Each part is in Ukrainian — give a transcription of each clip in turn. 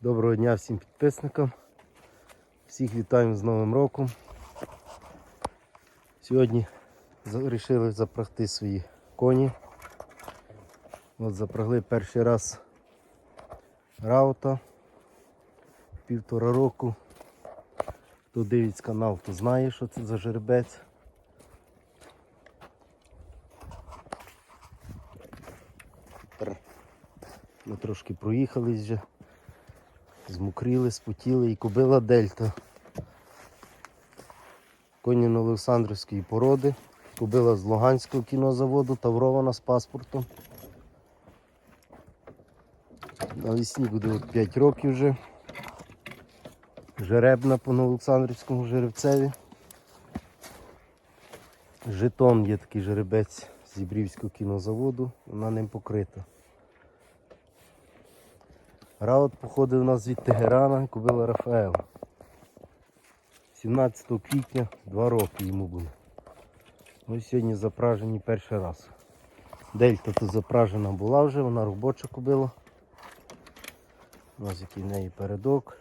Доброго дня всім підписникам. Всіх вітаємо з Новим роком. Сьогодні вирішили запрягти свої коні. От запрягли перший раз раута півтора року. Хто дивиться канал, то знає, що це за жеребець. Ми трошки проїхались вже, змокріли, спотіли і кобила дельта. Коні Олександрівської породи. Кобила з Луганського кінозаводу, таврована з паспортом. Навесні буде от 5 років вже. Жеребна по Новоолександрівському жеребцеві. Жетон є такий жеребець з Зібрівського кінозаводу, вона ним покрита. Раут походив у нас від Тегерана, купила Рафаела. 17 квітня, 2 роки йому буде. Ось сьогодні запражені перший раз. Дельта тут запражена була вже, вона робоча кобила. Ось який в неї передок.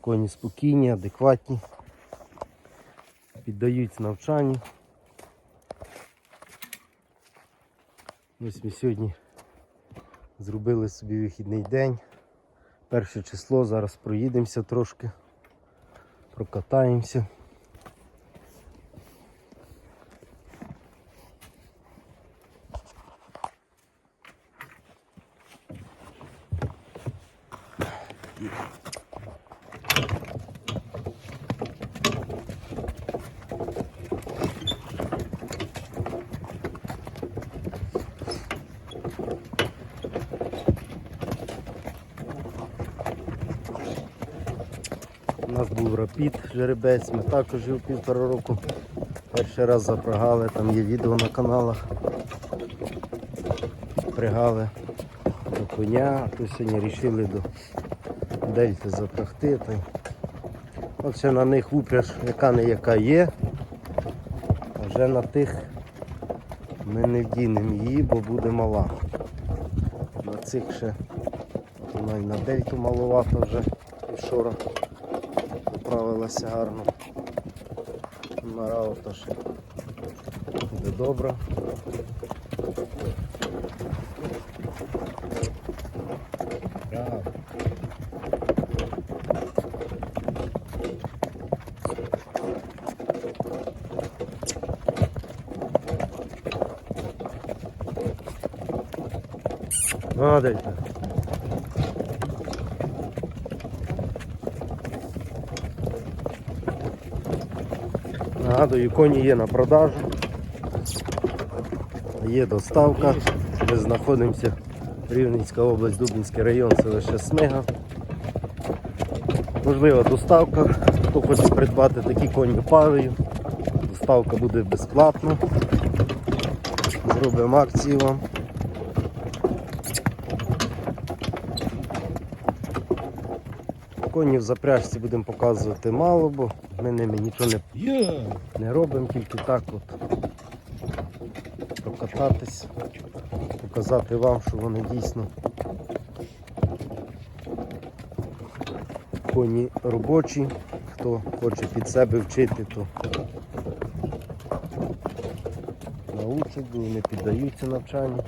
Коні спокійні, адекватні, піддаються навчанню. Ось ми сьогодні зробили собі вихідний день. Перше число, зараз проїдемося трошки, прокатаємося. У нас був рапід жеребець, ми також його півтора року. Перший раз запрягали, там є відео на каналах. Пригали до коня, то сьогодні вирішили до дельти запрягти. Й на них упряж, яка не яка є. А вже на тих ми не вдінемо її, бо буде мала. На цих ще вона і на дельту маловато вже вчора поправилася гарно. Раута ще буде добре. Браво. Нагадую, коні є на продажу. Є доставка. Ми знаходимося Рівненська область, Дубинський район, селище Смига. Можлива доставка. Хто хоче придбати такі коні парою, доставка буде безплатна. Зробимо акцію вам. Коні в запряжці будемо показувати мало, бо ми ними нічого не не робимо, тільки так от прокататись, показати вам, що вони дійсно коні робочі. Хто хоче під себе вчити, то научать, бо вони піддаються навчанню.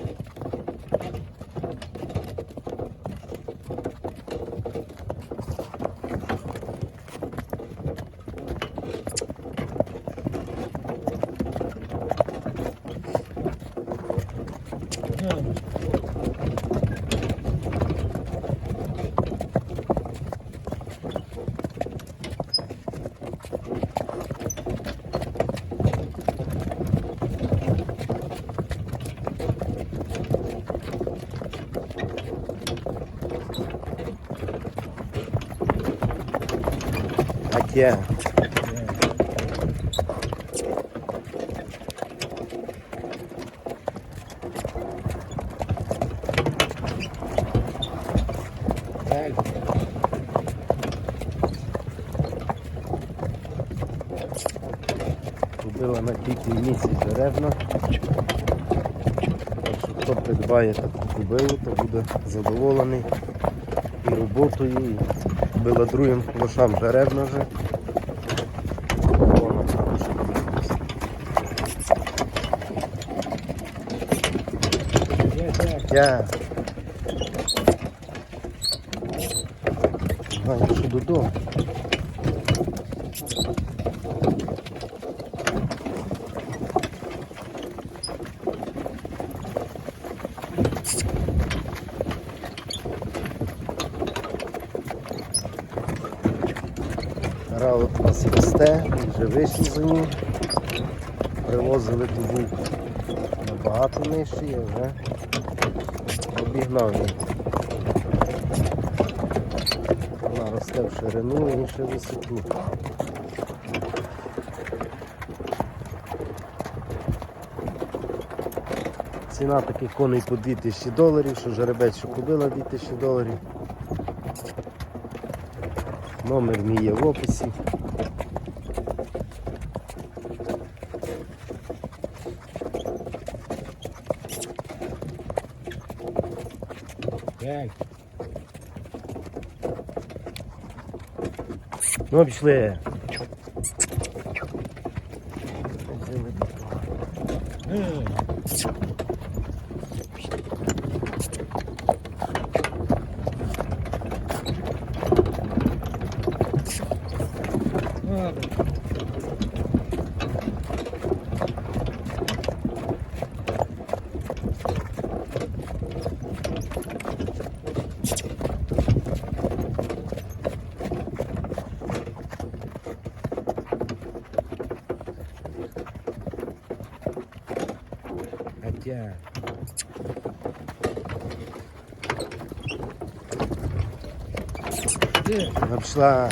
Aqui é. Таке. Купила на квітні місяць деревна. Так хто придбає таку кубилу, то буде задоволений і роботою, і белодруєм лошам жеребна вже. Вона що додому. Раут у нас росте, він вже вийшли за ним. Привозили тут був набагато нижчий, я вже обігнав її. Вона в ширину і ще висоту. Ціна таких коней по 2000 доларів, що жеребець, що купила 2000 доларів. Номер мій є в описі. Ну, пішли. Хотя. Вона пішла.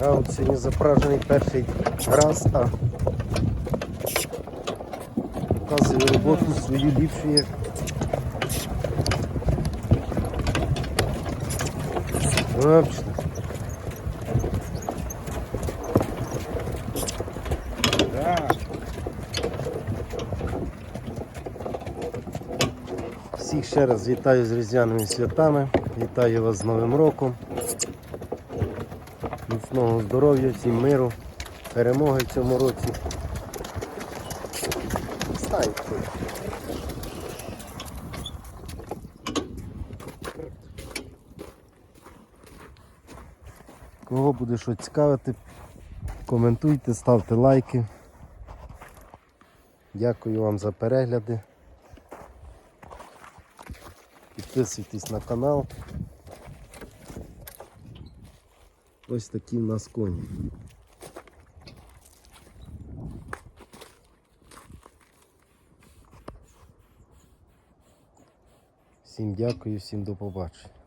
Раунд сьогодні запражений перший раз, а показує роботу свою ліпшу як Вообще. Всіх ще раз вітаю з різдвяними святами, вітаю вас з Новим роком. Міцного здоров'я, всім миру, перемоги в цьому році. Кого буде що цікавити, коментуйте, ставте лайки. Дякую вам за перегляди. Підписуйтесь на канал. Ось такі в нас коні. Всім дякую, всім до побачення.